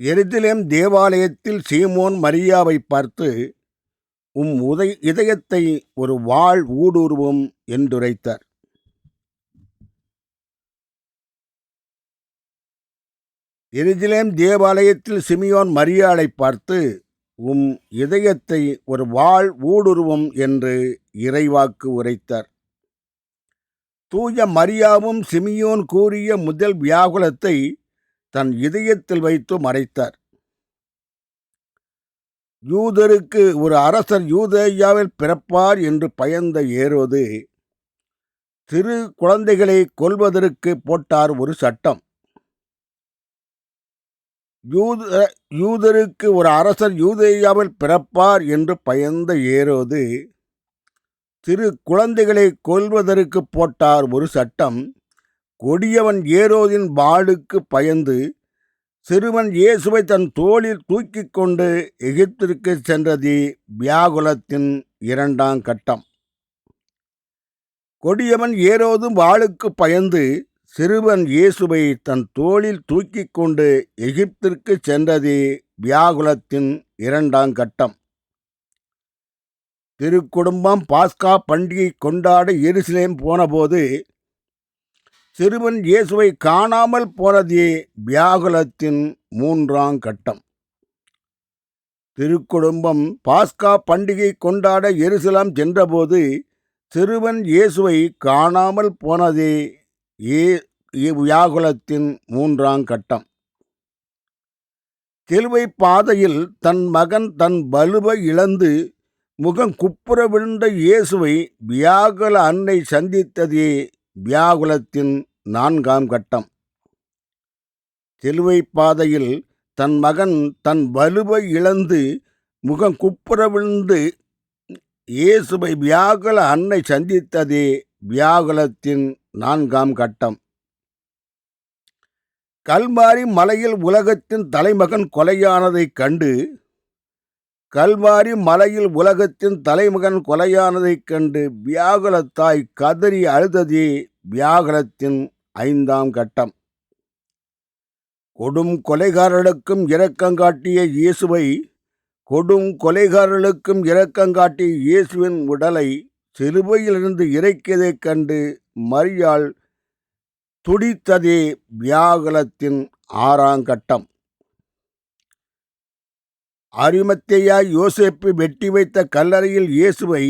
எருதிலேம் தேவாலயத்தில் சீமோன் மரியாவை பார்த்து உம் உதய இதயத்தை ஒரு வாள் ஊடுருவும் என்றுரைத்தார். எருதிலேம் தேவாலயத்தில் சிமியோன் மரியாளை பார்த்து உம் இதயத்தை ஒரு வாள் ஊடுருவும் என்று இறைவாக்கு உரைத்தார். தூய மரியாவும் சிமியோன் கூறிய முதல் வியாகுலத்தை தன் இதயத்தில் வைத்து மறைத்தார். யூதருக்கு ஒரு அரசர் யூதேயாவில் பிறப்பார் என்று பயந்த ஏரோது சிறு குழந்தைகளை கொல்வதற்கு போட்டார் ஒரு சட்டம். யூத யூதருக்கு ஒரு அரசர் யூதேயாவில் பிறப்பார் என்று பயந்த ஏரோது சிறு குழந்தைகளை கொல்வதற்கு போட்டார் ஒரு சட்டம். கொடியவன் ஏரோதின் பாடுக்கு பயந்து சிறுவன் இயேசுவை தன் தோளில் தூக்கி கொண்டு எகிப்திற்கு சென்றது வியாகுலத்தின் இரண்டாம் கட்டம். கொடியவன் ஏரோதும் வாளுக்கு பயந்து சிறுவன் இயேசுவை தன் தோளில் தூக்கி கொண்டு எகிப்திற்கு சென்றது வியாகுலத்தின் இரண்டாம் கட்டம். திருக்குடும்பம் பாஸ்கா பண்டிகை கொண்டாட எருசலேம் போனபோது சிறுவன் இயேசுவை காணாமல் போனதே வியாகுலத்தின் மூன்றாம் கட்டம். திருக்குடும்பம் பாஸ்கா பண்டிகை கொண்டாட எருசலம் சென்றபோது சிறுவன் இயேசுவை காணாமல் போனதே ஏ வியாகுலத்தின் மூன்றாம் கட்டம். சிலுவை பாதையில் தன் மகன் தன் வலுவை இழந்து முகம் குப்புற விழுந்த இயேசுவை வியாகுல அன்னை சந்தித்ததே வியாகுலத்தின் நான்காம் கட்டம். சிலுவை பாதையில் தன் மகன் தன் வலுவை இழந்து முகம் குப்புற விழுந்து இயேசுவை வியாகுல அன்னை சந்தித்ததே வியாகுலத்தின் நான்காம் கட்டம். கல்மாரி மலையில் உலகத்தின் தலைமகன் கொலையானதைக் கண்டு கல்வாரி மலையில் உலகத்தின் தலைமகன் கொலையானதைக் கண்டு வியாகுலத்தாய் கதறி அழுததே வியாகுலத்தின் ஐந்தாம் கட்டம். கொடும் கொலைகாரர்களுக்கும் இரக்கங்காட்டிய இயேசுவை கொடும் கொலைகாரர்களுக்கும் இரக்கங்காட்டிய இயேசுவின் உடலை சிலுவையிலிருந்து இறைக்கியதைக் கண்டு மரியாள் துடித்ததே வியாகுலத்தின் ஆறாம் கட்டம். அரிமத்தையா யோசேப்பு வெட்டி வைத்த கல்லறையில் இயேசுவை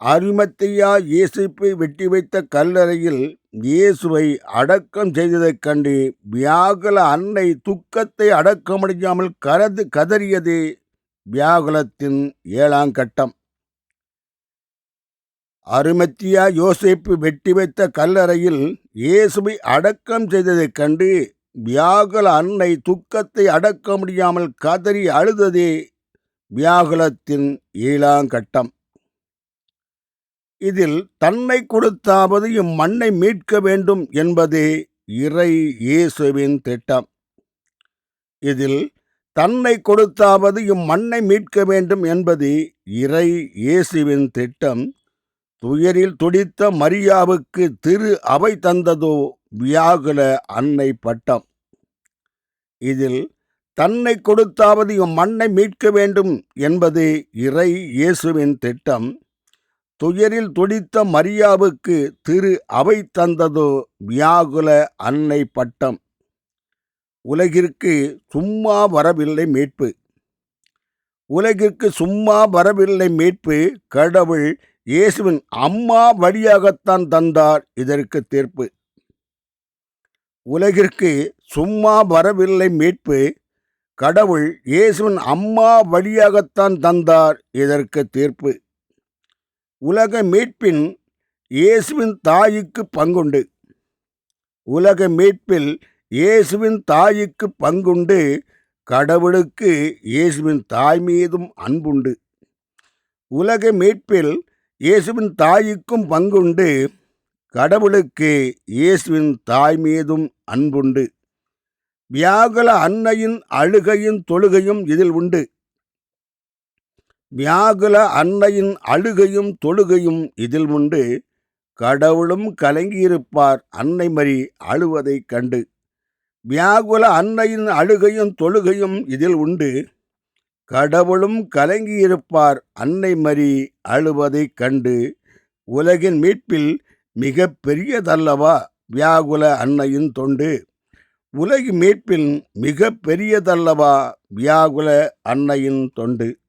அருமத்தையா இயேசுப்பை வெட்டி வைத்த கல்லறையில் இயேசுவை அடக்கம் செய்ததைக் கண்டு வியாகுல அன்னை துக்கத்தை அடக்க முடியாமல் கரது கதறியதே வியாகுலத்தின் ஏழாம் கட்டம். அருமத்தியா யோசேப்பு வெட்டி வைத்த கல்லறையில் இயேசுவை அடக்கம் செய்ததைக் கண்டு வியாகுல அன்னை துக்கத்தை அடக்க முடியாமல் கதறி அழுததே வியாகுலத்தின் ஏழாங்கட்டம் இதில் தன்னை கொடுத்தாவது இம்மண்ணை மீட்க வேண்டும் என்பதே இறை இயேசுவின் திட்டம். இதில் தன்னை கொடுத்தாவது இம்மண்ணை மீட்க வேண்டும் என்பது இறை இயேசுவின் திட்டம். துயரில் துடித்த மரியாவுக்கு திரு அவை தந்ததோ வியாகுல அன்னை பட்டம். இதில் தன்னை கொடுத்தாவது மண்ணை மீட்க வேண்டும் என்பது இறை இயேசுவின் திட்டம். துயரில் துடித்த மரியாவுக்கு திரு அவை தந்ததோ வியாகுல அன்னை பட்டம். உலகிற்கு சும்மா வரவில்லை மீட்பு. உலகிற்கு சும்மா வரவில்லை மீட்பு கடவுள் இயேசுவின் அம்மா வழியாகத்தான் தந்தார் இதற்கு தீர்ப்பு. உலகிற்கு சும்மா வரவில்லை மீட்பு. கடவுள் இயேசுவின் அம்மா வழியாகத்தான் தந்தார் இதற்கு தீர்ப்பு. உலக மீட்பின் இயேசுவின் தாய்க்கு பங்குண்டு. உலக மீட்பில் இயேசுவின் தாய்க்கு பங்குண்டு. கடவுளுக்கு இயேசுவின் தாய் மீதும் அன்புண்டு. உலக மீட்பில் இயேசுவின் தாய்க்கும் பங்குண்டு. கடவுளுக்கு இயேசுவின் தாய் மீதும் அன்புண்டு. வியாகுல அன்னையின் அழுகையும் தொழுகையும் இதில் உண்டு. வியாகுல அன்னையின் அழுகையும் தொழுகையும் இதில் உண்டு. கடவுளும் கலங்கியிருப்பார் அன்னை மரி அழுவதைக் கண்டு. வியாகுல அன்னையின் அழுகையும் தொழுகையும் இதில் உண்டு. கடவுளும் கலங்கியிருப்பார் அன்னை மரி அழுவதைக் கண்டு. உலகின் மீட்பில் மிக பெரியதல்லவா? வியாகுல அன்னையின் தொண்டு. உலகின் மீட்பின் மிக பெரியதல்லவா? வியாகுல அன்னையின் தொண்டு.